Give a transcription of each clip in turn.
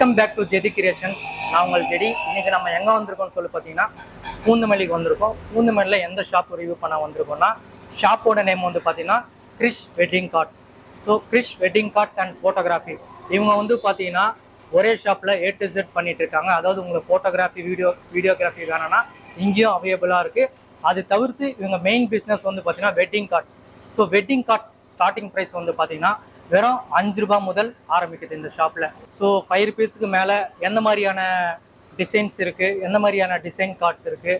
Welcome back to JD creations நான் உங்கள் JD இன்னைக்கு நம்ம எங்கே வந்திருக்கோம்னு சொல்லி பார்த்தீங்கன்னா பூந்தமல்லிக்கு வந்திருக்கோம். பூந்தமல்லியில் எந்த ஷாப் ரிவ்யூ பண்ண வந்திருக்கோம்னா ஷாப்போட நேம் வந்து பார்த்தீங்கன்னா Krish wedding cards so Krish wedding cards and photography இவங்க வந்து பார்த்தீங்கன்னா ஒரே ஷாப்பில் ஏ டு செட் பண்ணிட்டு இருக்காங்க. அதாவது உங்களுக்கு ஃபோட்டோகிராஃபி வீடியோ வீடியோகிராஃபி வேணும்னா இங்கேயும் அவைலபிளாக இருக்குது அது தவிர்த்து இவங்க மெயின் பிஸ்னஸ் வந்து பார்த்தீங்கன்னா wedding cards so wedding cards starting price வந்து பார்த்தீங்கன்னா வெறும் அஞ்சு ரூபாய் முதல் ஆரம்பிக்குது இந்த ஷாப்பில் ஸோ ஃபைவ் ருபீஸ்க்கு மேலே எந்த மாதிரியான டிசைன்ஸ் இருக்குது எந்த மாதிரியான டிசைன் கார்ட்ஸ் இருக்குது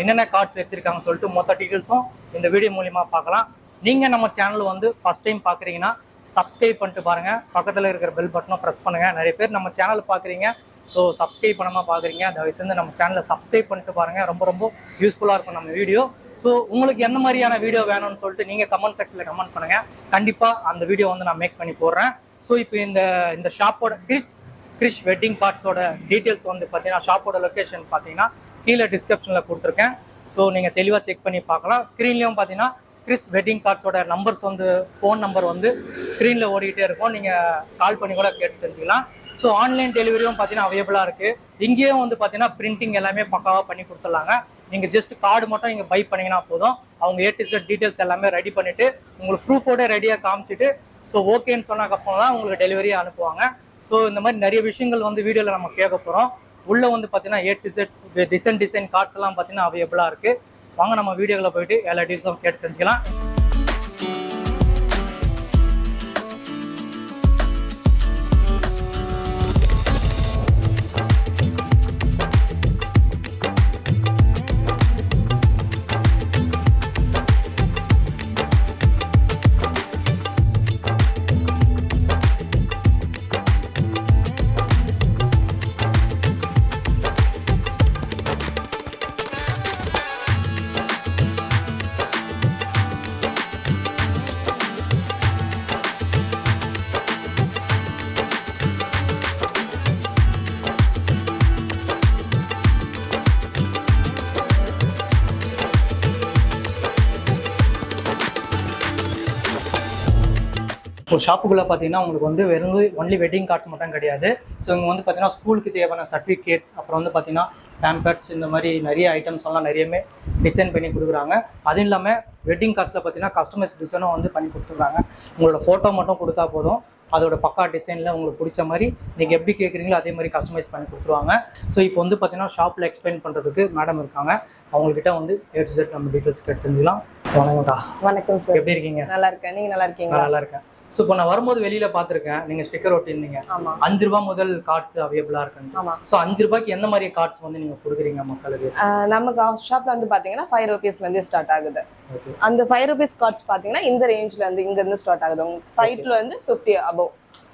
என்னென்ன கார்ட்ஸ் வச்சுருக்காங்கன்னு சொல்லிட்டு மொத்த டீட்டெயில்ஸும் இந்த வீடியோ மூலிமா பார்க்கலாம். நீங்கள் நம்ம சேனல் வந்து ஃபஸ்ட் டைம் பார்க்குறீங்கன்னா சப்ஸ்கிரைப் பண்ணிட்டு பாருங்கள் பக்கத்தில் இருக்கிற பெல் பட்டனும் ப்ரெஸ் பண்ணுங்கள் நிறைய பேர் நம்ம சேனல் பார்க்குறீங்க ஸோ சப்ஸ்கிரைப் பண்ணாமல் பார்க்குறீங்க தயவு செஞ்சு நம்ம சேனலை சப்ஸ்கிரைப் பண்ணிட்டு பாருங்கள் ரொம்ப ரொம்ப யூஸ்ஃபுல்லாக இருக்கும் நம்ம வீடியோ ஸோ உங்களுக்கு எந்த மாதிரியான வீடியோ வேணும்னு சொல்லிட்டு நீங்கள் கமெண்ட் செக்ஷனில் கமெண்ட் பண்ணுங்கள் கண்டிப்பாக அந்த வீடியோ வந்து நான் மேக் பண்ணி போடுறேன். ஸோ இப்போ இந்த இந்த ஷாப்போட கிறிஸ் கிறிஷ் வெட்டிங் பார்ட்ஸோட டீட்டெயில்ஸ் வந்து பார்த்தீங்கன்னா ஷாப்போட லொக்கேஷன் பார்த்தீங்கன்னா கீழே டிஸ்கிரிப்ஷனில் கொடுத்துருக்கேன். ஸோ நீங்கள் தெளிவாக செக் பண்ணி பார்க்கலாம். ஸ்க்ரீன்லேயும் பார்த்தீங்கன்னா கிறிஸ் வெட்டிங் கார்ட்ஸோட நம்பர்ஸ் வந்து ஃபோன் நம்பர் வந்து ஸ்க்ரீனில் ஓடிக்கிட்டே இருக்கும். நீங்கள் கால் பண்ணி கூட கேட்டு தெரிஞ்சுக்கலாம். ஸோ ஆன்லைன் டெலிவரியும் பார்த்தீங்கன்னா அவைலபிளாக இருக்குது இங்கேயும் வந்து பார்த்தீங்கன்னா பிரிண்டிங் எல்லாமே பக்காவாக பண்ணி கொடுத்துட்லாங்க. நீங்கள் ஜஸ்ட் கார்டு மட்டும் நீங்கள் பை பண்ணிங்கன்னா போதும். அவங்க ஏ டு செட் டீட்டெயில்ஸ் எல்லாமே ரெடி பண்ணிவிட்டு உங்களுக்கு ப்ரூஃபோட ரெடியாக காமிச்சிட்டு ஸோ ஓகேன்னு சொன்னதுக்கப்புறம் தான் உங்களுக்கு டெலிவரியை அனுப்புவாங்க. ஸோ இந்த மாதிரி நிறைய விஷயங்கள் வந்து வீடியோவில் நம்ம கேட்க போகிறோம் உள்ளே வந்து பார்த்தீங்கன்னா A to Z design design cards எல்லாம் பார்த்தீங்கன்னா அவைலபிளாக இருக்குது வாங்க நம்ம வீடியோவில் போயிட்டு எல்லா டீட்டெயில்ஸும் கேட்டு தெரிஞ்சுக்கலாம். ஷாப்புக்குள்ளே பார்த்தீங்கன்னா உங்களுக்கு வந்து வெறும் ஒன்லி வெட்டிங் கார்ட்ஸ் மட்டும் கிடையாது. ஸோ இங்கே வந்து பார்த்தீங்கன்னா ஸ்கூலுக்கு தேவையான சர்டிஃபிகேட்ஸ் அப்புறம் வந்து பார்த்தீங்கன்னா பேம்பர்ட்ஸ் இந்த மாதிரி நிறைய ஐட்டம்ஸ் எல்லாம் நிறையமே டிசைன் பண்ணி கொடுக்குறாங்க. அதுவும் இல்லாமல் வெட்டிங் கார்ட்ஸில் பார்த்தீங்கன்னா கஸ்டமைஸ் டிசைனும் வந்து பண்ணி கொடுத்துருக்காங்க உங்களோட ஃபோட்டோ மட்டும் கொடுத்தா போதும். அதோட பக்கா டிசைனில் உங்களுக்கு பிடிச்ச மாதிரி நீங்கள் எப்படி கேட்குறீங்களோ அதே மாதிரி கஸ்டமைஸ் பண்ணி கொடுத்துருவாங்க. ஸோ இப்போ வந்து பார்த்தீங்கன்னா ஷாப்பில் எக்ஸ்பிளைன் பண்ணுறதுக்கு மேடம் இருக்காங்க. அவங்கக்கிட்ட வந்து ஏ டு நம்ம டீட்டெயில்ஸ் கேட்டு தெரிஞ்சுக்கலாம். வணக்கம்க்கா. வணக்கம் சார் எப்படி இருக்கீங்க? நல்லா இருக்கேன். நீங்க நல்லா இருக்கீங்களா? நான் நல்லா இருக்கேன். ஸோ இப்போ நான் வரும்போது வெளியில பார்த்துருக்கேன். நீங்க ஸ்டிக்கர் ஒட்டியிருந்தீங்க. ஆமா. அஞ்சு ரூபாய் முதல் கார்ட்ஸ் அவைலபிளா இருக்கு ஆமா. ஸோ அஞ்சு ரூபாய்க்கு எந்த மாதிரி கார்ட்ஸ் வந்து நீங்க கொடுக்குறீங்க மக்களுக்கு? நம்ம ஷாப்ல வந்து பாத்தீங்கன்னா ஃபைவ் ருபீஸ்ல இருந்து ஸ்டார்ட் ஆகுது. அந்த ஃபைவ் ருபீஸ் கார்ட்ஸ் பாத்தீங்கன்னா இந்த ரேஞ்ச்ல இருந்து இங்க இருந்து ஸ்டார்ட் ஆகுது உங்களுக்கு ஃபைவ்ல இருந்து ஃபிஃப்டி அபவ்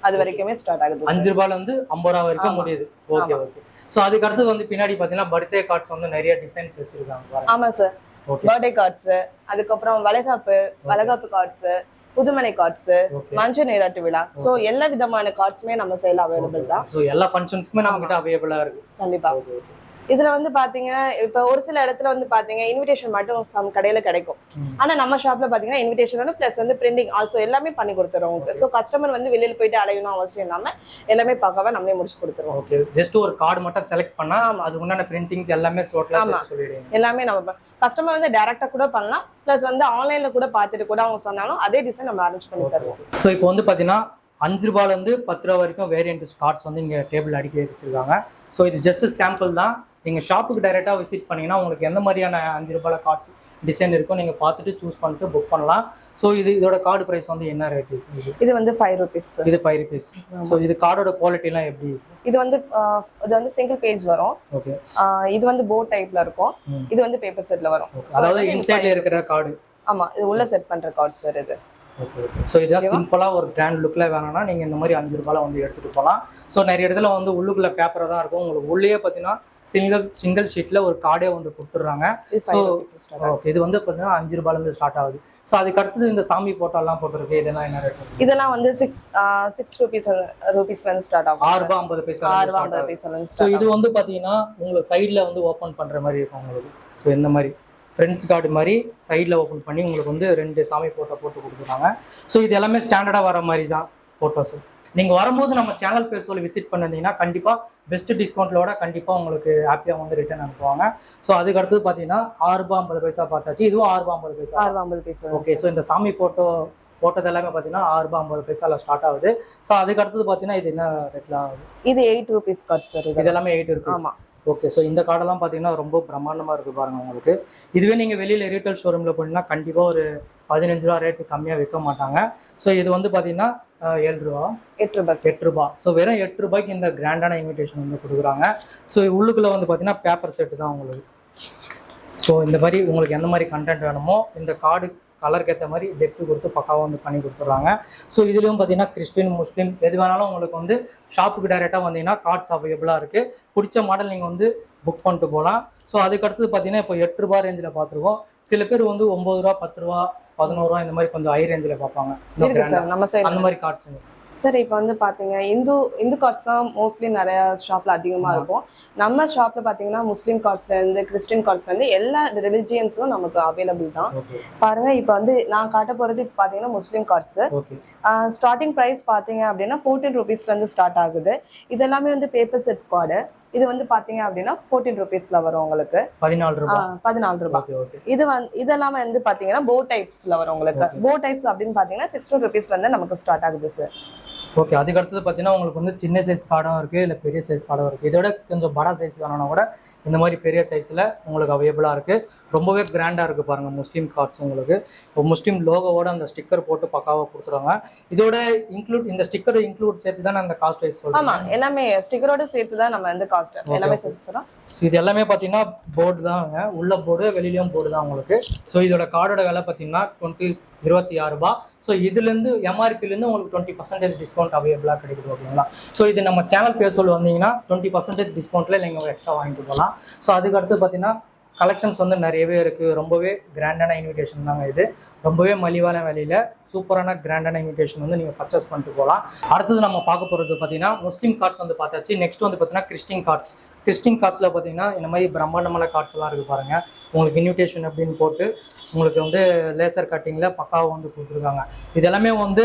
அது வரைக்குமே ஸ்டார்ட் ஆகுது. அஞ்சு ரூபாயில இருந்து ஐம்பது ரூபா வரைக்கும். முடியுது. ஓகே ஓகே ஸோ அதுக்கு அடுத்து வந்து பின்னாடி பார்த்தீங்கன்னா பர்த்டே கார்ட்ஸ் வந்து நிறைய டிசைன்ஸ் வச்சிருக்காங்க ஆமா சார் பர்த்டே கார்ட்ஸ் அதுக்கப்புறம் வளைகாப்பு வளைகாப்பு கார்ட்ஸ் புதுமனை கார்ட்ஸ் ஓகே மஞ்சள் நீராட்டு விழா. சோ எல்லா விதமான கார்ட்ஸுமே நம்ம சைடுல அவைலபிள் தான். எல்லா ஃபங்க்ஷன்ஸ்க்குமே நம்ம கிட்ட அவைலபிளா இருக்கு. கண்டிப்பா. இதுல வந்து பாத்தீங்கன்னா இப்ப ஒரு சில இடத்துல வந்து பாத்தீங்க இன்விடேஷன் மட்டும் சம் கடையில கிடைக்கும். ஆனா நம்ம ஷாப்ல பாத்தீங்கன்னா இன்விடேஷன் பிளஸ் வந்து பிரிண்டிங் ஆல்சோ எல்லாமே பண்ணி கொடுத்துருவோம் உங்களுக்கு. ஸோ கஸ்டமர் வந்து வெளியில போயிட்டு அலையணும் அவசியம் இல்லாம எல்லாமே பக்காவா நம்மளே முடிச்சு கொடுத்துருவோம். ஓகே ஜஸ்ட் ஒரு கார்டு மட்டும் செலக்ட் பண்ணா. அது உண்டான பிரிண்டிங்ஸ் எல்லாமே ஸ்லோட்ல எல்லாமே நம்ம கஸ்டமர் வந்து டைரக்டா கூட பண்ணலாம். பிளஸ் வந்து ஆன்லைன்ல கூட பார்த்துட்டு கூட அவங்க சொன்னாலும் அதே டிசைன் நம்ம அரேஞ்ச் பண்ணி தருவோம். ஸோ இப்போ வந்து பார்த்தீங்கன்னா அஞ்சு ரூபாயில இருந்து பத்து ரூபா வரைக்கும் வேரியன்ட் கார்ட்ஸ் வந்து இங்கே டேபிள் அடுக்கி வச்சிருக்காங்க. ஸோ இது ஜஸ்ட் சாம்பிள் தான். நீங்கள் ஷாப்புக்கு டைரெக்டாக விசிட் பண்ணீங்கன்னா உங்களுக்கு எந்த மாதிரியான அஞ்சு ரூபாயில கார்ட்ஸ் டிசைன் இருக்கும் நீங்கள் பார்த்துட்டு சூஸ் பண்ணிட்டு புக் பண்ணலாம். ஸோ இது இதோட கார்டு ப்ரைஸ் வந்து என்ன ரேட் இது வந்து ஃபைவ் ருபீஸ் இது ஃபைவ் ருபீஸ் ஸோ இது கார்டோட குவாலிட்டிலாம் எப்படி? இது வந்து இது வந்து சிங்கிள் பேஜ் வரும். ஓகே இது வந்து போர்ட் டைப்ல இருக்கும். இது வந்து பேப்பர் செட்ல வரும். அதாவது இன்சைட்ல இருக்கிற. கார்டு ஆமா இது உள்ள செட் பண்ற கார்டு சார் இது. ஸோ இதான் சிம்பிளாக ஒரு கிராண்ட் லுக்கில் வேணும்னா நீங்கள் இந்த மாதிரி அஞ்சு ரூபாயில் வந்து எடுத்துகிட்டு போகலாம் ஸோ நிறைய இடத்துல வந்து உள்ளுக்குள்ள பேப்பராக தான் இருக்கும். உங்களுக்கு உள்ளே பார்த்தீங்கன்னா சிங்கிள் சிங்கிள் ஷீட்டில் ஒரு கார்டே வந்து கொடுத்துட்றாங்க. ஸ்டார்ட் ஓகே இது வந்து பார்த்தீங்கன்னா அஞ்சு ரூபாயிலேருந்து ஸ்டார்ட் ஆகுது. ஸோ அதுக்கு அடுத்தது இந்த சாமி ஃபோட்டோலாம் போட்டிருக்கு. இதெல்லாம் என்ன ரேட் இதெல்லாம் வந்து சிக்ஸ் சிக்ஸ் ருபீஸ் ருபீஸ்ல இருந்து ஸ்டார்ட் ஆகும். ஆறு ரூபாய் ஐம்பது பைசா ஆறு ரூபா ஐம்பது பைசால இருந்து ஸோ இது வந்து பார்த்தீங்கன்னா உங்களுக்கு சைடில் வந்து ஓப்பன் பண்ணுற மாதிரி இருக்கும் உங்களுக்கு. ஸோ இந்த மாதிரி ஃப்ரெண்ட்ஸ் கார்டு மாதிரி சைடில் ஓப்பன் பண்ணி உங்களுக்கு வந்து ரெண்டு சாமி ஃபோட்டோ போட்டு கொடுத்துருக்காங்க ஸோ இது எல்லாமே ஸ்டாண்டர்டாக வர மாதிரி தான் ஃபோட்டோஸ் நீங்கள் வரும்போது நம்ம சேனல் பேர் சொல்லி விசிட் பண்ணிருந்தீங்கன்னா கண்டிப்பாக பெஸ்ட் டிஸ்கவுண்ட்லோட கண்டிப்பாக உங்களுக்கு ஹாப்பியாக வந்து ரிட்டர்ன் அனுப்புவாங்க. ஸோ அதுக்கு அடுத்தது பார்த்தீங்கன்னா ஆறு ரூபாய் ஐம்பது பைசா பார்த்தாச்சு. இதுவும் ஆறு ரூபாய் ஐம்பது பைசா. ஆறு ஐம்பது பீஸ் ஓகே ஸோ இந்த சாமி ஃபோட்டோ போட்டது எல்லாமே பார்த்தீங்கன்னா ஆறு ரூபாய் ஐம்பது பைசால ஸ்டார்ட் ஆகுது. ஸோ அதுக்கு அடுத்தது பார்த்தீங்கன்னா இது என்ன ரேட்ல ஆகுது? இது எயிட் ருபீஸ் கார்ட் சார் இது எல்லாமே எயிட் இருக்கு ஆமா. ஓகே ஸோ இந்த கார்டெல்லாம் பார்த்தீங்கன்னா ரொம்ப பிரம்மாண்டமாக இருக்கு பாருங்க உங்களுக்கு. இதுவே நீங்கள் வெளியில் ரீட்டைல் ஷோரூமில் போனீங்கன்னா கண்டிப்பாக ஒரு பதினஞ்சு ரூபா ரேட்டு கம்மியாக விற்க மாட்டாங்க. ஸோ இது வந்து பார்த்தீங்கன்னா ஏழு ரூபா. எட்டு ரூபாய் எட்டு ரூபா. ஸோ வெறும் எட்டு ரூபாய்க்கு இந்த கிராண்டான இன்விடேஷன் வந்து கொடுக்குறாங்க. ஸோ உள்ளுக்குள்ளே வந்து பார்த்தீங்கன்னா பேப்பர் செட்டு தான் உங்களுக்கு. ஸோ இந்த மாதிரி உங்களுக்கு எந்த மாதிரி கண்டென்ட் வேணுமோ இந்த கார்டு கலருக்கு ஏற்ற மாதிரி டெப்த்து கொடுத்து பக்காவாக வந்து பண்ணி கொடுத்துட்றாங்க. ஸோ இதுலேயும் பார்த்தீங்கன்னா கிறிஸ்டின் முஸ்லீம் எது வேணாலும் உங்களுக்கு வந்து ஷாப்புக்கு டைரெக்டாக வந்தீங்கன்னா கார்ட்ஸ் அவைலபிளாக இருக்குது பிடிச்ச மாடல் நீங்கள் வந்து புக் பண்ணிட்டு போகலாம். ஸோ அதுக்கு அடுத்தது பார்த்தீங்கன்னா இப்போ எட்டு ரூபா ரேஞ்சில் பார்த்துருக்கோம் சில பேர் வந்து ஒம்பது ரூபா பத்து ரூபா பதினோரு ரூபா இந்த மாதிரி கொஞ்சம் ஹை ரேஞ்சில் பார்ப்பாங்க. இருக்கு. சார் நம்ம சைடு அந்த மாதிரி கார்ட்ஸ் சார் இப்போ வந்து பாத்தீங்க இந்து இந்து கார்ட்ஸ் தான் மோஸ்ட்லி நிறைய ஷாப்ல அதிகமா இருக்கும். நம்ம ஷாப்ல பாத்தீங்கன்னா முஸ்லீம் கார்ட்ஸ்ல இருந்து கிறிஸ்டின் கார்ட்ஸ்ல இருந்து எல்லா ரிலிஜியன்ஸும் நமக்கு அவைலபிள் தான். பாருங்க இப்போ வந்து நான் காட்ட போறது இப்போ பாத்தீங்கன்னா முஸ்லீம் கார்ட்ஸ் ஸ்டார்டிங் ப்ரைஸ் பாத்தீங்க அப்படின்னா ஃபோர்டீன் ருபீஸ்ல இருந்து ஸ்டார்ட் ஆகுது. இது எல்லாமே வந்து பேப்பர் செட்ஸ் கார்டு இது வந்து பாத்தீங்க அப்படின்னா ஃபோர்டீன் ருபீஸ்ல வரும் உங்களுக்கு. பதினாலு ரூபா. பதினாலு ரூபாய் இது வந்து இதெல்லாம் வந்து பாத்தீங்கன்னா போ டைப்ஸ்ல வரும் உங்களுக்கு. போ டைப்ஸ் அப்படின்னு பாத்தீங்கன்னா சிக்ஸ்டீன் ருபீஸ்ல இருந்து நமக்கு ஸ்டார்ட் ஆகுது சார் ஓகே அதுக்கு அடுத்தது பார்த்தீங்கன்னா உங்களுக்கு வந்து சின்ன சைஸ் கார்டும் இருக்குது இல்லை பெரிய சைஸ் கார்டும் இருக்குது இதோட கொஞ்சம் படா சைஸ் வேணும்னா கூட இந்த மாதிரி பெரிய சைஸில் உங்களுக்கு அவைலபிளாக இருக்குது ரொம்பவே கிராண்டாக இருக்குது பாருங்கள் முஸ்லீம் கார்ட்ஸ் உங்களுக்கு. இப்போ முஸ்லீம் லோகோவோட அந்த ஸ்டிக்கர் போட்டு பக்காவாக கொடுத்துருவாங்க. இதோட இன்க்ளூட் இந்த ஸ்டிக்கர் இன்க்ளூட் சேர்த்து தான் அந்த காஸ்ட் வைஸ் ஆமா சொல்கிறேன் எல்லாமே ஸ்டிக்கரோட சேர்த்து தான் நம்ம வந்து காஸ்ட் எல்லாமே சேர்த்து சொல்றோம். ஸோ இது எல்லாமே பார்த்தீங்கன்னா போர்டு தாங்க உள்ள போர்டு வெளியிலயும் போர்டு தான் உங்களுக்கு. ஸோ இதோட கார்டோட விலை பார்த்தீங்கன்னா டுவெண்ட்டி இருபத்தி ஆறு ரூபாய். ஸோ இதுலேருந்து எம்ஆர்பிலேருந்து உங்களுக்கு டுவெண்ட்டி பர்சன்டேஜ் டிஸ்கவுண்ட் அவைலபிளாக கிடைக்குது ஓகேங்களா? ஸோ இது நம்ம சேனல் பேர் சொல்லி வந்தீங்கன்னா டுவெண்ட்டி பர்சன்டேஜ் டிஸ்கவுண்ட்டில் நீங்கள் எக்ஸ்ட்ரா வாங்கிட்டு போகலாம். ஸோ அதுக்கு அடுத்து பார்த்தீங்கன்னா கலெக்ஷன்ஸ் வந்து நிறையவே இருக்குது ரொம்பவே கிராண்டான இன்விடேஷன் தாங்க இது. ரொம்பவே மலிவான விலையில் சூப்பரான கிராண்டான இன்விடேஷன் வந்து நீங்கள் பர்ச்சேஸ் பண்ணிட்டு போகலாம் அடுத்தது நம்ம பார்க்க போகிறது பார்த்தீங்கன்னா முஸ்லீம் கார்ட்ஸ் வந்து பார்த்தாச்சு. நெக்ஸ்ட் வந்து பார்த்தீங்கன்னா கிறிஸ்டின் கார்ட்ஸ் கிறிஸ்டின் கார்ட்ஸில் பார்த்தீங்கன்னா இந்த மாதிரி பிரம்மாண்டமான கார்ட்ஸ் எல்லாம் இருக்குது பாருங்கள் உங்களுக்கு இன்விடேஷன் அப்படின்னு போட்டு உங்களுக்கு வந்து லேசர் கட்டிங்கில் பக்காவாக வந்து கொடுத்துருக்காங்க. இது எல்லாமே வந்து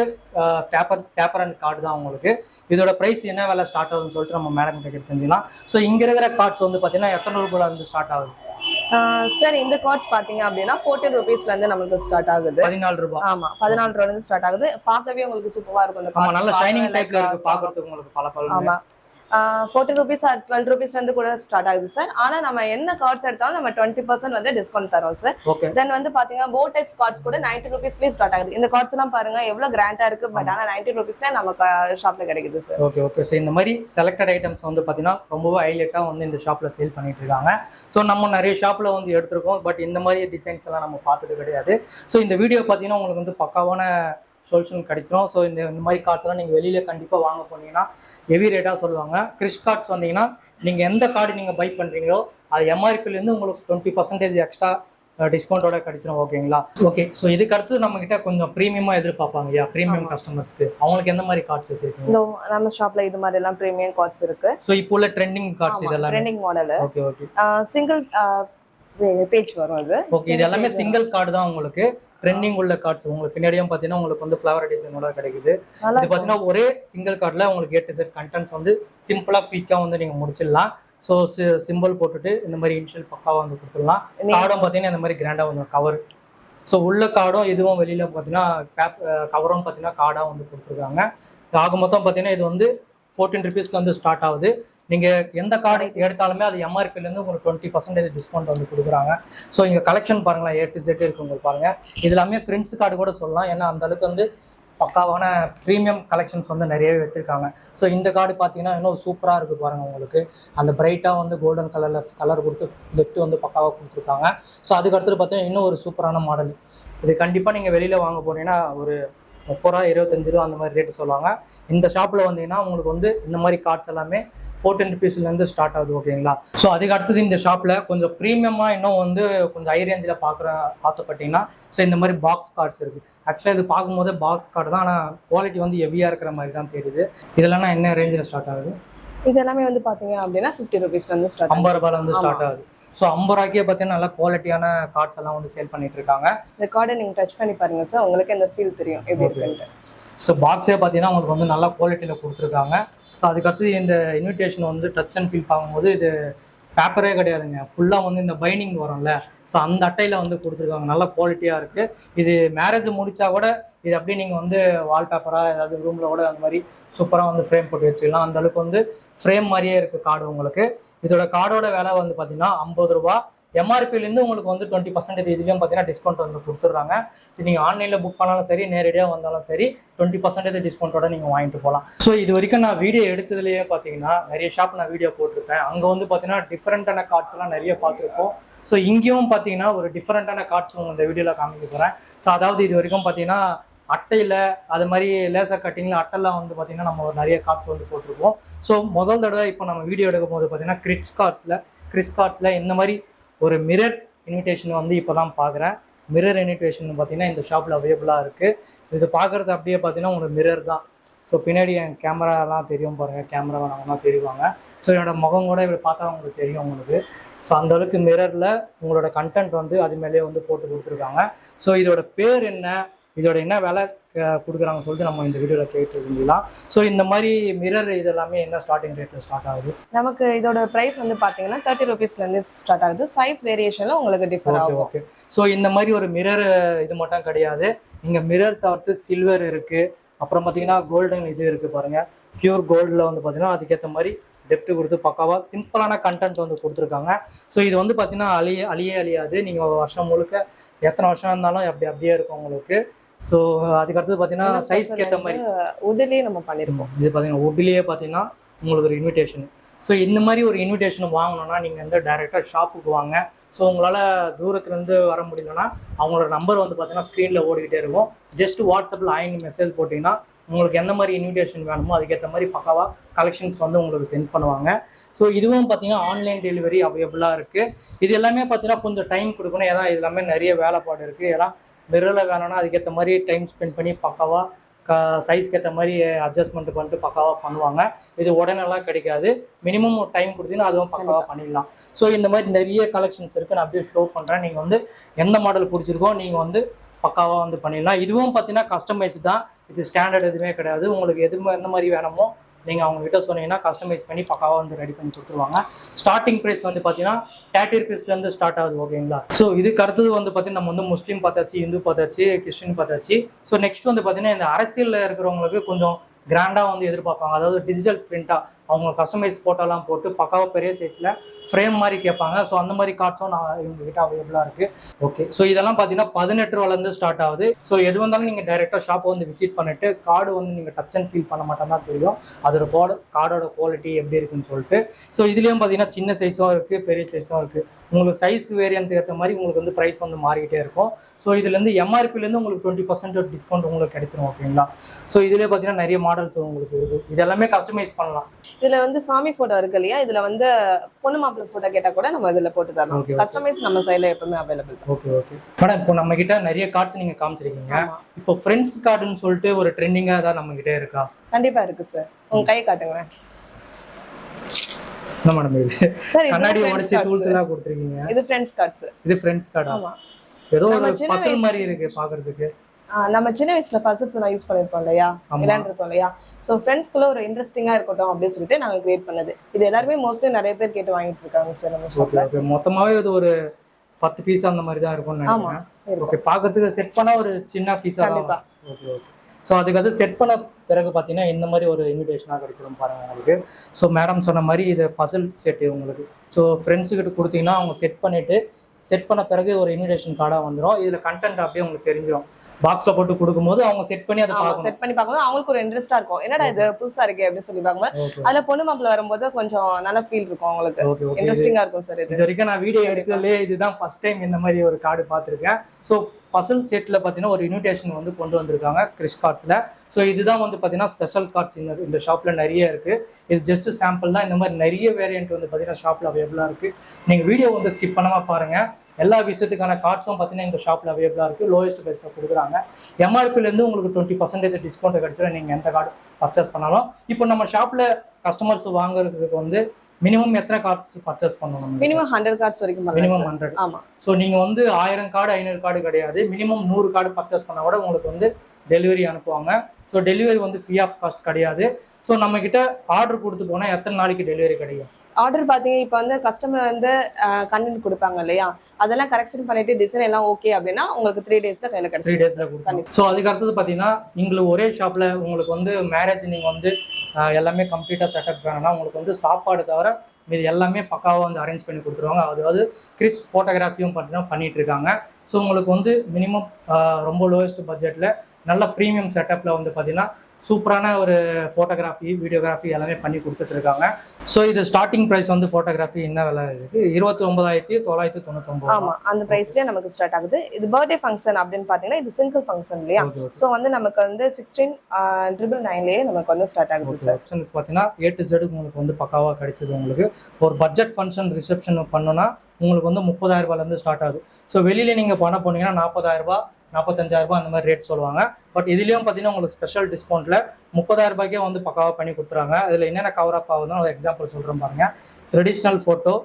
பேப்பர் பேப்பர் அண்ட் கார்டு தான் உங்களுக்கு. இதோட ப்ரைஸ் என்ன வேலை ஸ்டார்ட் ஆகுதுன்னு சொல்லிட்டு நம்ம மேடம் கிட்ட கேட்டு தெரிஞ்சுக்கலாம். ஸோ இங்கே இருக்கிற கார்ட்ஸ் வந்து பார்த்தீங்கன்னா எத்தனை ரூபாயில வந்து ஸ்டார்ட் ஆகுது? சார் இந்த கார்ட்ஸ் பாத்தீங்க அப்படின்னா ஃபோர்டீன் ருபீஸ்ல இருந்து நமக்கு ஸ்டார்ட் ஆகுது. பதினாலு ரூபாய் ஆமா பதினாலு ரூபாயில இருந்து ஸ்டார்ட் ஆகுது. பார்க்கவே உங்களுக்கு சூப்பரா இருக்கும் இந்த ஆமா நல்ல. ஷைனிங் டைப்ல இருக்கு பாக்குறதுக்கு உங்களுக்கு பல பல ஆமா. ஃபோர்டீன் ருபீஸ் டுவெல் ருபீஸ்ல இருந்து கூட ஸ்டார்ட் ஆகுது சார் ஆனா நம்ம என்ன கார்ட்ஸ் எடுத்தாலும் நம்ம டுவெண்ட்டி பர்சன்ட் வந்து டிஸ்கவுண்ட் தரோம் சார் ஓகே தென் வந்து பாத்தீங்கன்னா போ டைப்ஸ் கார்ட்ஸ் கூட நைன்டி ருபீஸ்லயே ஸ்டார்ட் ஆகுது. இந்த கார்ட்ஸ் எல்லாம் பாருங்க எவ்வளவு கிராண்டா இருக்கு பட் ஆனா நைன்டி ருபீஸ்ல நமக்கு ஷாப்ல கிடைக்குது சார் ஓகே ஓகே ஸோ இந்த மாதிரி செலக்டட் ஐட்டம்ஸ் வந்து பார்த்தீங்கன்னா ரொம்பவே ஹைலைட்டாக வந்து இந்த ஷாப்பில் சேல் பண்ணிட்டு இருக்காங்க. ஸோ நம்ம நிறைய ஷாப்பில் வந்து எடுத்திருக்கோம் பட் இந்த மாதிரி டிசைன்ஸ் எல்லாம் நம்ம பார்த்தது கிடையாது. ஸோ இந்த வீடியோ பார்த்தீங்கன்னா உங்களுக்கு வந்து பக்காவான சொல்யூஷன் கிடைச்சிரும். ஸோ இந்த இந்த மாதிரி cards எல்லாம் நீங்கள் வெளியில கண்டிப்பாக வாங்க போனீங்கன்னா ஹெவி ரேட்டாக சொல்லுவாங்க. கிறிஸ் கார்ட்ஸ் வந்தீங்கன்னா நீங்கள் எந்த கார்டு நீங்கள் பை பண்ணுறீங்களோ அது எம்ஆர்பிலேருந்து உங்களுக்கு டுவெண்ட்டி பர்சன்டேஜ் எக்ஸ்ட்ரா டிஸ்கவுண்டோட கிடைச்சிரும் ஓகேங்களா ஓகே ஸோ இதுக்கு அடுத்து நம்ம கிட்ட கொஞ்சம் ப்ரீமியமாக எதிர்பார்ப்பாங்க இல்லையா ப்ரீமியம் கஸ்டமர்ஸ்க்கு அவங்களுக்கு எந்த மாதிரி கார்ட்ஸ் வச்சிருக்கீங்க? நம்ம ஷாப்ல இது மாதிரி எல்லாம் பிரீமியம் கார்ட்ஸ் இருக்கு. ஸோ இப்போ உள்ள ட்ரெண்டிங் கார்ட்ஸ் இதெல்லாம்? Trending model okay okay single page வரும் அது. ஓகே இது எல்லாமே சிங்கிள் கார்டு தான் உங்களுக்கு. ட்ரெண்டிங் உள்ள கார்ட்ஸ் உங்களுக்கு பின்னாடியும் பார்த்தீங்கன்னா உங்களுக்கு வந்து ஃப்ளவர் டிசைனோட கிடைக்குது. இது பார்த்தீங்கன்னா ஒரே சிங்கிள் கார்டில் உங்களுக்கு ஏட்டு செட் கண்டென்ட்ஸ் வந்து சிம்பிளாக குயிக்காக வந்து நீங்கள் முடிச்சிடலாம். ஸோ சிம்பிள் போட்டுட்டு இந்த மாதிரி இனிஷியல் பக்காவாக வந்து கொடுத்துடலாம். கார்டும் பார்த்தீங்கன்னா இந்த மாதிரி கிராண்டாக வந்து கவர் ஸோ உள்ள கார்டும் இதுவும் வெளியில் பார்த்தீங்கன்னா பேப் கவரும் பார்த்தீங்கன்னா கார்டாக வந்து கொடுத்துருக்காங்க. ஆக மொத்தம் பார்த்தீங்கன்னா இது வந்து ஃபோர்டீன் ருபீஸ்க்கு வந்து ஸ்டார்ட் ஆகுது. நீங்கள் எந்த கார்டு எடுத்தாலுமே அது எம்ஆர்பிலேருந்து உங்களுக்கு டுவெண்ட்டி பர்சன்டேஜ் டிஸ்கவுண்ட் வந்து கொடுக்குறாங்க. ஸோ இங்கே கலெக்ஷன் பாருங்களேன் ஏ டு செட் இருக்கு உங்களுக்கு பாருங்க. இது எல்லாமே ஃப்ரெண்ட்ஸ் கார்டு கூட சொல்லலாம். ஏன்னா அந்த அளவுக்கு வந்து பக்காவான ப்ரீமியம் கலெக்ஷன்ஸ் வந்து நிறையவே வச்சுருக்காங்க. ஸோ இந்த கார்டு பார்த்தீங்கன்னா இன்னும் சூப்பராக இருக்குது பாருங்கள் உங்களுக்கு. அந்த பிரைட்டாக வந்து கோல்டன் கலரில் கலர் கொடுத்து கெட்டு வந்து பக்காவாக கொடுத்துருக்காங்க. ஸோ அதுக்கடுத்து பார்த்தீங்கன்னா இன்னும் ஒரு சூப்பரான மாடல் இது கண்டிப்பாக நீங்கள் வெளியில் வாங்க போனீங்கன்னா ஒரு முப்பது ரூபா இருபத்தஞ்சு ரூபா அந்த மாதிரி ரேட்டு சொல்லுவாங்க. இந்த ஷாப்பில் வந்தீங்கன்னா உங்களுக்கு வந்து இந்த மாதிரி கார்ட்ஸ் எல்லாமே ஃபோர்டீன் ருபீஸ்லேருந்து ஸ்டார்ட் ஆகுது ஓகேங்களா ஸோ அதுக்கு அடுத்தது இந்த ஷாப்பில் கொஞ்சம் ப்ரீமியமாக இன்னும் வந்து கொஞ்சம் ஹை ரேஞ்சில் பார்க்குற ஆசைப்பட்டீங்கன்னா ஸோ இந்த மாதிரி பாக்ஸ் கார்ட்ஸ் இருக்குது ஆக்சுவலாக இது பார்க்கும்போது பாக்ஸ் கார்டு தான் ஆனால் குவாலிட்டி வந்து ஹெவியாக இருக்கிற மாதிரி தான் தெரியுது. இதெல்லாம் என்ன ரேஞ்சில் ஸ்டார்ட் ஆகுது? இது எல்லாமே வந்து பாத்தீங்க அப்படின்னா ஃபிஃப்டி ருபீஸ்ல இருந்து ஸ்டார்ட் ஐம்பது ரூபாயில வந்து ஸ்டார்ட் ஆகுது. ஸோ ஐம்பது ரூபாய்க்கே பார்த்தீங்கன்னா நல்ல குவாலிட்டியான கார்ட்ஸ் எல்லாம் வந்து சேல் பண்ணிட்டு இருக்காங்க. இந்த கார்டை நீங்க டச் பண்ணி பாருங்க சார் உங்களுக்கு இந்த ஃபீல் தெரியும். எப்படி. இருக்குன்ட்டு. ஸோ பாக்ஸே பார்த்தீங்கன்னா உங்களுக்கு வந்து நல்ல குவாலிட்டியில் கொடுத்துருக்காங்க. ஸோ அதுக்கடுத்து இந்த இன்விடேஷன் வந்து டச் அண்ட் ஃபீல் பார்க்கும்போது இது பேப்பரே கிடையாதுங்க. ஃபுல்லாக வந்து இந்த பைனிங் வரும்ல. ஸோ அந்த அட்டையில் வந்து கொடுத்துருக்காங்க. நல்ல குவாலிட்டியாக இருக்குது இது மேரேஜ் முடித்தா கூட இது அப்படியே நீங்கள் வந்து வால்பேப்பராக ஏதாவது ரூமில் கூட அந்த மாதிரி சூப்பராக வந்து ஃப்ரேம் போட்டு வச்சுக்கலாம். அந்த அளவுக்கு வந்து ஃப்ரேம் மாதிரியே இருக்குது கார்டு உங்களுக்கு. இதோட கார்டோட விலை வந்து பார்த்தீங்கன்னா ஐம்பது ரூபா. எம்ஆர்பிலேருந்து உங்களுக்கு வந்து டுவெண்ட்டி பர்சன்டேஜ் இதுலேயும் பார்த்தீங்கன்னா டிஸ்கவுண்ட் வந்து கொடுத்துட்றாங்க. நீங்கள் ஆன்லைனில் புக் பண்ணாலும் சரி நேரடியாக வந்தாலும் சரி டுவெண்ட்டி பர்சன்டேஜ் டிஸ்கவுண்ட்டோட நீங்கள் வாங்கிட்டு போகலாம் ஸோ இது வரைக்கும் நான் வீடியோ எடுத்ததுலேயே பார்த்தீங்கன்னா நிறைய ஷாப் நான் வீடியோ போட்டிருப்பேன். அங்கே வந்து பார்த்தீங்கன்னா டிஃப்ரெண்ட்டான கார்ட்ஸ்லாம் நிறைய பார்த்துருப்போம். ஸோ இங்கேயும் பார்த்தீங்கன்னா ஒரு டிஃப்ரெண்ட்டான கார்ட்ஸ் உங்கள் இந்த வீடியோவில் காமிக்க போகிறேன் ஸோ அதாவது இது வரைக்கும் பார்த்தீங்கன்னா அட்டையில் அது மாதிரி லேசர் கட்டிங்கில் அட்டெல்லாம் வந்து பார்த்தீங்கன்னா நம்ம ஒரு நிறைய கார்ட்ஸ் வந்து போட்டிருப்போம். ஸோ முதல் தடவை இப்போ நம்ம வீடியோ எடுக்கும் போது பார்த்தீங்கன்னா கிரிட்ஸ் கார்ட்ஸில் கிரிஸ் கார்ட்ஸில் இந்த மாதிரி ஒரு மிரர் இன்விடேஷன் வந்து இப்போ தான் பார்க்குறேன் மிரர் இன்விடேஷன் பார்த்தீங்கன்னா இந்த ஷாப்பில் அவைலபிளாக இருக்குது இது பார்க்குறது அப்படியே பார்த்தீங்கன்னா ஒரு மிரர் தான். ஸோ பின்னாடி என் கேமராலாம் தெரியும் பாருங்கள் கேமரா வேணாங்கன்னா தெரிவாங்க. ஸோ என்னோட முகம் கூட இப்படி பார்த்தா உங்களுக்கு தெரியும் உங்களுக்கு. ஸோ அந்தளவுக்கு மிரரில் உங்களோட கண்டென்ட் வந்து அது மேலேயே வந்து போட்டு கொடுத்துருக்காங்க. ஸோ இதோட பேர் என்ன? இதோட என்ன விலை அஹ், கொடுக்குறாங்கன்னு சொல்லிட்டு நம்ம இந்த வீடியோவில் கேட்டு இருந்துக்கலாம் ஸோ இந்த மாதிரி மிரர் இது எல்லாமே என்ன ஸ்டார்டிங் ரேட்டில் ஸ்டார்ட் ஆகுது? நமக்கு இதோட பிரைஸ் வந்து பாத்தீங்கன்னா தேர்ட்டி ருபீஸ்ல இருந்து ஸ்டார்ட் ஆகுது. சைஸ் வேரியேஷன்ல உங்களுக்கு டிஃபர் ஓகே ஆகும். ஓகே ஸோ இந்த மாதிரி ஒரு மிரர் இது மட்டும் கிடையாது. இங்கே மிரர் தவிர்த்து சில்வர் இருக்கு. அப்புறம் பார்த்தீங்கன்னா கோல்டன் இது இருக்கு பாருங்க. பியூர் கோல்டில் வந்து பார்த்தீங்கன்னா அதுக்கேற்ற மாதிரி டெப்ட் கொடுத்து பக்காவா சிம்பிளான கண்டென்ட் வந்து கொடுத்துருக்காங்க. ஸோ இது வந்து பார்த்தீங்கன்னா அழிய அழியே அழியாது. நீங்கள் வருஷம் முழுக்க எத்தனை வருஷம் இருந்தாலும் அப்படி அப்படியே இருக்கும் உங்களுக்கு. ஸோ அதுக்கடுத்து பார்த்தீங்கன்னா சைஸ்க்கு ஏற்ற மாதிரி. உடலே நம்ம பண்ணிருப்போம். இது பார்த்தீங்கன்னா உட்லேயே பார்த்தீங்கன்னா உங்களுக்கு ஒரு இன்விடேஷன் ஸோ இந்த மாதிரி ஒரு இன்விடேஷன் வாங்கணும்னா நீங்கள் வந்து டைரெக்டாக ஷாப்புக்கு வாங்க. ஸோ உங்களால் தூரத்துலேருந்து வர முடியலன்னா அவங்களோட நம்பர் வந்து பார்த்தீங்கன்னா ஸ்க்ரீனில் ஓடிக்கிட்டே இருக்கும். ஜஸ்ட் வாட்ஸ்அப்பில் ஆயின் மெசேஜ் போட்டிங்கன்னா உங்களுக்கு எந்த மாதிரி இன்விடேஷன் வேணுமோ அதுக்கேற்ற மாதிரி பக்காவாக கலெக்ஷன்ஸ் வந்து உங்களுக்கு சென்ட் பண்ணுவாங்க. ஸோ இதுவும் பார்த்தீங்கன்னா ஆன்லைன் டெலிவரி அவைலபிளாக இருக்குது இது எல்லாமே பார்த்தீங்கன்னா கொஞ்சம் டைம் கொடுக்கணும். ஏன்னா இது எல்லாமே நிறைய வேலைப்பாடு இருக்குது ஏன்னா மிரரில் வேணும்னா அதுக்கேற்ற மாதிரி டைம் ஸ்பெண்ட் பண்ணி பக்காவாக க சைஸ்க்கு ஏற்ற மாதிரி அட்ஜஸ்ட்மெண்ட் பண்ணிட்டு பக்காவாக பண்ணுவாங்க. இது உடனேலாம் கிடைக்காது. மினிமம் ஒரு டைம் கொடுத்தீங்கன்னா அதுவும் பக்காவாக பண்ணிடலாம். ஸோ இந்த மாதிரி நிறைய கலெக்ஷன்ஸ் இருக்குது நான் அப்படியே ஷோ பண்ணுறேன் நீங்கள் வந்து எந்த மாடல் பிடிச்சிருக்கோ நீங்கள் வந்து பக்காவாக வந்து பண்ணிடலாம். இதுவும் பார்த்தீங்கன்னா கஸ்டமைஸ் தான். இது ஸ்டாண்டர்ட் எதுவுமே கிடையாது. உங்களுக்கு எது எந்த மாதிரி வேணுமோ நீங்கள் அவங்ககிட்ட சொன்னீங்கன்னா கஸ்டமைஸ் பண்ணி பக்காவாக வந்து ரெடி பண்ணி கொடுத்துருவாங்க. ஸ்டார்டிங் ப்ரைஸ் வந்து பார்த்தீங்கன்னா தேர்ட்டி ருபீஸ்லேருந்து ஸ்டார்ட் ஆகுது ஓகேங்களா ஸோ இதுக்கு அடுத்தது வந்து பார்த்தீங்கன்னா நம்ம வந்து முஸ்லீம் பார்த்தாச்சு இந்து பார்த்தாச்சு கிறிஸ்டின் பார்த்தாச்சு. ஸோ நெக்ஸ்ட் வந்து பார்த்தீங்கன்னா இந்த அரசியலில் இருக்கிறவங்களுக்கு கொஞ்சம் கிராண்டாக வந்து எதிர்பார்ப்பாங்க. அதாவது டிஜிட்டல் பிரிண்ட்டாக அவங்க கஸ்டமைஸ் ஃபோட்டோலாம் போட்டு பக்காவாக பெரிய சைஸில் ஃப்ரேம் மாதிரி கேட்பாங்க. ஸோ அந்த மாதிரி கார்ட்ஸும் நான் இவங்ககிட்ட அவைலபிளாக இருக்குது ஓகே ஸோ இதெல்லாம் பார்த்தீங்கன்னா பதினெட்டு ரூபாலேருந்து ஸ்டார்ட் ஆகுது. ஸோ எது வந்தாலும் நீங்கள் டைரெக்டாக ஷாப்பை வந்து விசிட் பண்ணிட்டு கார்டு வந்து நீங்கள் டச் அண்ட் ஃபீல் பண்ண மாட்டோம் தான் தெரியும். அதோட கோட கார்டோட குவாலிட்டி எப்படி இருக்குன்னு சொல்லிட்டு. ஸோ இதுலேயும் பார்த்தீங்கன்னா சின்ன சைஸும் இருக்குது பெரிய சைஸும் இருக்குது உங்களுக்கு சைஸ் வேரியன்ட் ஏற்ற மாதிரி உங்களுக்கு வந்து ப்ரைஸ் வந்து மாறிக்கிட்டே இருக்கும். ஸோ இதுலேருந்து எம்ஆர்பிலேருந்து உங்களுக்கு டுவெண்ட்டி பர்சன்ட் டிஸ்கவுண்ட் உங்களுக்கு கிடைச்சிரும் ஓகேங்களா ஸோ இதுலேயே பார்த்தீங்கன்னா நிறைய மாடல்ஸ் உங்களுக்கு இருக்குது இது எல்லாமே கஸ்டமைஸ் பண்ணலாம். இதுல வந்து சாமி போட்டோ இருக்கு இல்லையா? இதுல வந்து பொண்ணு மாப்பிள்ளை போட்டோ கேட்டா கூட நம்ம இதுல போட்டு தரலாம். கஸ்டமைஸ் நம்ம சைடுல எப்பவுமே அவைலபிள் ஓகே ஓகே மேடம் இப்போ நம்ம கிட்ட நிறைய கார்ட்ஸ் நீங்கள் காமிச்சிருக்கீங்க. இப்போ ஃப்ரெண்ட்ஸ் கார்டுன்னு சொல்லிட்டு ஒரு ட்ரெண்டிங்காக தான் நம்ம கிட்ட இருக்கா? கண்டிப்பா இருக்கு சார் உங்க கை காட்டுங்களேன். என்ன மேடம் இது? சார் கண்ணாடி உடைச்சு தூள் தூளா கொடுத்துருக்கீங்க? இது ஃப்ரெண்ட்ஸ் கார்ட்ஸ் இது ஃப்ரெண்ட்ஸ் கார்டா ஏதோ ஒரு பசல் மாதிரி இருக்கு பாக்குறதுக்கு. நம்ம சின்ன வயசுல பசல்ஸ் எல்லாம் யூஸ் பண்ணிருப்போம் இல்லையா. விளையாண்டுருப்போம் இல்லையா? சோ ஃப்ரெண்ட்ஸ்க்குள்ள ஒரு இன்ட்ரெஸ்டிங்கா இருக்கட்டும் அப்படின்னு சொல்லிட்டு நாங்க கிரியேட் பண்ணது. இது எல்லாருமே மோஸ்ட்லி நிறைய பேர் கேட்டு வாங்கிட்டு இருக்காங்க சார் நம்ம ஷாப்ல மொத்தமாவே இது ஒரு பத்து பீஸ் அந்த மாதிரி தான் இருக்கும்னு ஆமா நினைக்கிறேன். இருக்கும். ஓகே பாக்குறதுக்கு செட் பண்ணா ஒரு சின்ன பீஸா கண்டிப்பா. ஓகே ஓகே ஸோ அதுக்கு அது செட் பண்ண பிறகு பார்த்தீங்கன்னா இந்த மாதிரி ஒரு இன்விடேஷனாக கிடைச்சிரும் பாருங்க உங்களுக்கு. ஸோ மேடம் சொன்ன மாதிரி இது பசில் செட்டு உங்களுக்கு. ஸோ ஃப்ரெண்ட்ஸுக்கிட்ட கொடுத்தீங்கன்னா அவங்க செட் பண்ணிட்டு செட் பண்ண பிறகு ஒரு இன்விடேஷன் கார்டாக வந்துடும் இதில் கண்டென்ட் அப்படியே உங்களுக்கு தெரிஞ்சிடும் பாக்ஸில் போட்டு கொடுக்கும்போது அவங்க செட் பண்ணி அதை செட் பண்ணி பார்க்கும்போது அவங்களுக்கு ஒரு இன்ட்ரெஸ்டா இருக்கும். என்னடா இது புதுசா இருக்கே அப்படின்னு சொல்லி பார்க்கும்போது அதுல பொண்ணு மாப்பிள்ள வரும்போது கொஞ்சம் நல்ல ஃபீல் இருக்கும் அவங்களுக்கு. இன்ட்ரெஸ்டிங்கா இருக்கும் சார் இது. வரைக்கும் நான் வீடியோ. எடுத்ததுலேயே இதுதான் ஃபர்ஸ்ட் டைம் இந்த மாதிரி ஒரு கார்டு பார்த்துருக்கேன். ஸோ பசல் செட்டில் பார்த்தீங்கன்னா ஒரு இன்விடேஷன் வந்து கொண்டு வந்திருக்காங்க கிறிஸ் கார்ட்ஸில் ஸோ இதுதான் வந்து பார்த்தீங்கன்னா ஸ்பெஷல் கார்ட்ஸ் இந்த இந்த ஷாப்பில் நிறைய இருக்குது இது ஜஸ்ட் சாம்பிள் தான். இந்த மாதிரி நிறைய வேரியன்ட் வந்து பார்த்தீங்கன்னா ஷாப்பில் அவைலபிளாக இருக்குது நீங்கள் வீடியோ வந்து ஸ்கிப் பண்ணாமல் பாருங்கள் எல்லா விஷயத்துக்கான கார்ட்ஸும் பார்த்தீங்கன்னா இந்த ஷாப்பில் அவைலபிளாக இருக்குது லோயஸ்ட் ப்ரைஸில் கொடுக்குறாங்க. எம்ஆர்பிலேருந்து உங்களுக்கு டுவெண்ட்டி பர்சன்டேஜ் டிஸ்கவுண்ட் கிடச்சிடும் நீங்கள் எந்த கார்டு பர்ச்சேஸ் பண்ணாலும் இப்போ நம்ம ஷாப்பில் கஸ்டமர்ஸ் வாங்குறதுக்கு வந்து மினிமம் எத்தனை கார்ட்ஸ் பர்ச்சேஸ் பண்ணணும் மினிமம் ஹண்ட்ரட் கார்ட்ஸ் வரைக்கும் மினிமம். ஹண்ட்ரட் ஆமா. ஸோ நீங்கள் வந்து ஆயிரம் கார்டு ஐநூறு கார்டு கிடையாது. மினிமம் நூறு கார்டு பர்ச்சேஸ் பண்ணால் கூட உங்களுக்கு வந்து டெலிவரி அனுப்புவாங்க. ஸோ டெலிவரி வந்து ஃப்ரீ ஆஃப் காஸ்ட் கிடையாது. ஸோ நம்ம கிட்ட ஆர்டர் கொடுத்து போனால் எத்தனை நாளைக்கு டெலிவரி கிடைக்கும்? ஆர்டர் பார்த்தீங்க இப்போ வந்து கஸ்டமர் வந்து கண்டென்ட் கொடுப்பாங்க இல்லையா? அதெல்லாம் கரெக்ஷன் பண்ணிட்டு டிசைன் எல்லாம் ஓகே அப்படின்னா உங்களுக்கு த்ரீ டேஸ்ல கையில த்ரீ கிடைச்சிடும் டேஸில் கொடுத்தாங்க ஸோ அதுக்கு அடுத்தது பார்த்தீங்கன்னா எங்களுக்கு ஒரே ஷாப்பில் உங்களுக்கு வந்து மேரேஜ் நீங்கள் வந்து எல்லாமே கம்ப்ளீட்டாக செட்டப் வேணும்னா உங்களுக்கு வந்து சாப்பாடு தவிர மீது எல்லாமே பக்காவாக வந்து அரேஞ்ச் பண்ணி கொடுத்துருவாங்க. அதாவது கிறிஸ் ஃபோட்டோகிராஃபியும் பார்த்தீங்கன்னா பண்ணிட்டு இருக்காங்க. ஸோ உங்களுக்கு வந்து மினிமம் ரொம்ப லோயஸ்ட் பட்ஜெட்டில் நல்ல ப்ரீமியம் செட்டப்பில் வந்து பார்த்தீங்கன்னா சூப்பரான ஒரு ஃபோட்டோகிராஃபி வீடியோகிராஃபி எல்லாமே பண்ணி கொடுத்துட்டு இருக்காங்க ஸோ இது ஸ்டார்டிங் ப்ரைஸ் வந்து ஃபோட்டோகிராஃபி என்ன விலை இருக்கு? இருபத்தி ஒன்பதாயிரத்தி தொள்ளாயிரத்தி தொண்ணூத்தொம்பது ஆமா அந்த பிரைஸ்லயே நமக்கு ஸ்டார்ட் ஆகுது. இது பர்த்டே ஃபங்க்ஷன் அப்படின்னு பாத்தீங்கன்னா இது சிங்கிள் ஃபங்க்ஷன் இல்லையா? ஸோ வந்து நமக்கு வந்து சிக்ஸ்டீன் ட்ரிபிள் நைன்லயே நமக்கு வந்து ஸ்டார்ட் ஆகுது சார் பார்த்தீங்கன்னா ஏ டு ஜெடுக்கு உங்களுக்கு வந்து பக்காவாக கிடைச்சது உங்களுக்கு. ஒரு பட்ஜெட் ஃபங்க்ஷன் ரிசப்ஷன் பண்ணோன்னா உங்களுக்கு வந்து முப்பதாயிரம் ரூபாயிலேருந்து ஸ்டார்ட் ஆகுது. ஸோ வெளியில் நீங்கள் பண்ண போனீங்கன்னா நாற்பதாயிரம் ரூபாய் நாற்பத்தஞ்சாயிரம் ரூபாய் அந்த மாதிரி ரேட் சொல்லுவாங்க. பட் இதுலேயும் பார்த்தீங்கன்னா உங்களுக்கு ஸ்பெஷல் டிஸ்கவுண்ட்டில் முப்பதாயிரம் ரூபாய்க்கே வந்து பக்காவாக பண்ணி கொடுத்துறாங்க. அதில் என்னென்ன கவர் அப் ஆகுதுன்னு ஒரு எக்ஸாம்பிள் சொல்கிறேன் பாருங்க. Traditional photo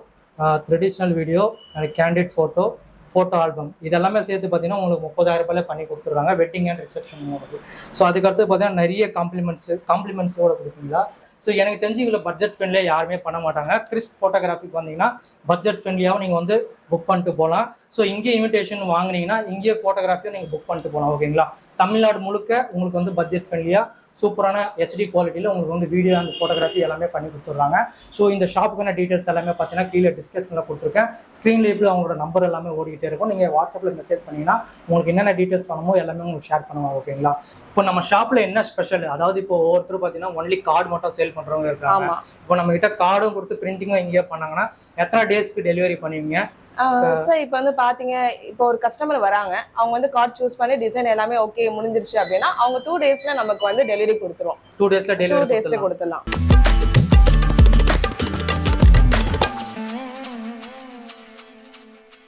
traditional video and candid photo photo album இதெல்லாமே சேர்த்து பார்த்தீங்கன்னா உங்களுக்கு முப்பதாயிரம் ரூபாயில பண்ணி கொடுத்துருக்காங்க வெட்டிங் அண்ட் ரிசப்ஷன் உங்களுக்கு ஸோ அதுக்கடுத்து பார்த்தீங்கன்னா நிறைய காம்ப்ளிமெண்ட்ஸ் காம்ப்ளிமெண்ட்ஸோட கொடுப்பீங்களா? ஸோ எனக்கு தெரிஞ்சு இதில் பட்ஜெட் ஃப்ரெண்ட்லியாக யாருமே பண்ண மாட்டாங்க. கிறிஸ்ப் ஃபோட்டோகிராஃபிக்கு வந்தீங்கன்னா பட்ஜெட் ஃப்ரெண்ட்லியாகவும் நீங்கள் வந்து புக் பண்ணிட்டு போகலாம். ஸோ இங்கே இன்விடேஷன் வாங்குனீங்கன்னா இங்கேயே ஃபோட்டோகிராஃபியும் நீங்கள் புக் பண்ணிட்டு போகலாம் ஓகேங்களா தமிழ்நாடு முழுக்க உங்களுக்கு வந்து பட்ஜெட் ஃப்ரெண்ட்லியாக சூப்பரான ஹெச்டி குவாலிட்டியில் உங்களுக்கு வந்து வீடியோ அண்ட் ஃபோட்டோகிராஃபி எல்லாமே பண்ணி கொடுத்துட்றாங்க. ஸோ இந்த ஷாப்புக்கான டீட்டெயில்ஸ் எல்லாமே பார்த்தீங்கன்னா கீழே டிஸ்கிரிப்ஷனில் கொடுத்துருக்கேன். ஸ்க்ரீன்ல எப்படி அவங்களோட நம்பர் எல்லாமே ஓடிக்கிட்டே இருக்கும். நீங்கள் வாட்ஸ்அப்பில் மெசேஜ் பண்ணீங்கன்னா உங்களுக்கு என்னென்ன டீட்டெயில்ஸ் வேணுமோ எல்லாமே உங்களுக்கு ஷேர் பண்ணுவாங்க ஓகேங்களா இப்போ நம்ம ஷாப்பில் என்ன ஸ்பெஷல் அதாவது இப்போ ஒவ்வொருத்தரும் பார்த்தீங்கன்னா ஒன்லி கார்டு மட்டும் சேல் பண்ணுறவங்க இருக்காங்க. இப்போ நம்ம கிட்ட கார்டும் கொடுத்து பிரிண்டிங்கும் இங்கேயே பண்ணாங்கன்னா எத்தனை டேஸ்க்கு டெலிவரி பண்ணுவீங்க? சார் இப்போ வந்து பாத்தீங்க இப்போ ஒரு கஸ்டமர் வராங்க அவங்க வந்து கார்டு சூஸ் பண்ணி டிசைன் எல்லாமே ஓகே முடிஞ்சிருச்சு அப்படின்னா அவங்க டூ டேஸ்ல நமக்கு வந்து டெலிவரி கொடுத்துருவோம் டூ டேஸ்ல டூ டெலிவரி டேஸ்ல கொடுத்துடலாம்.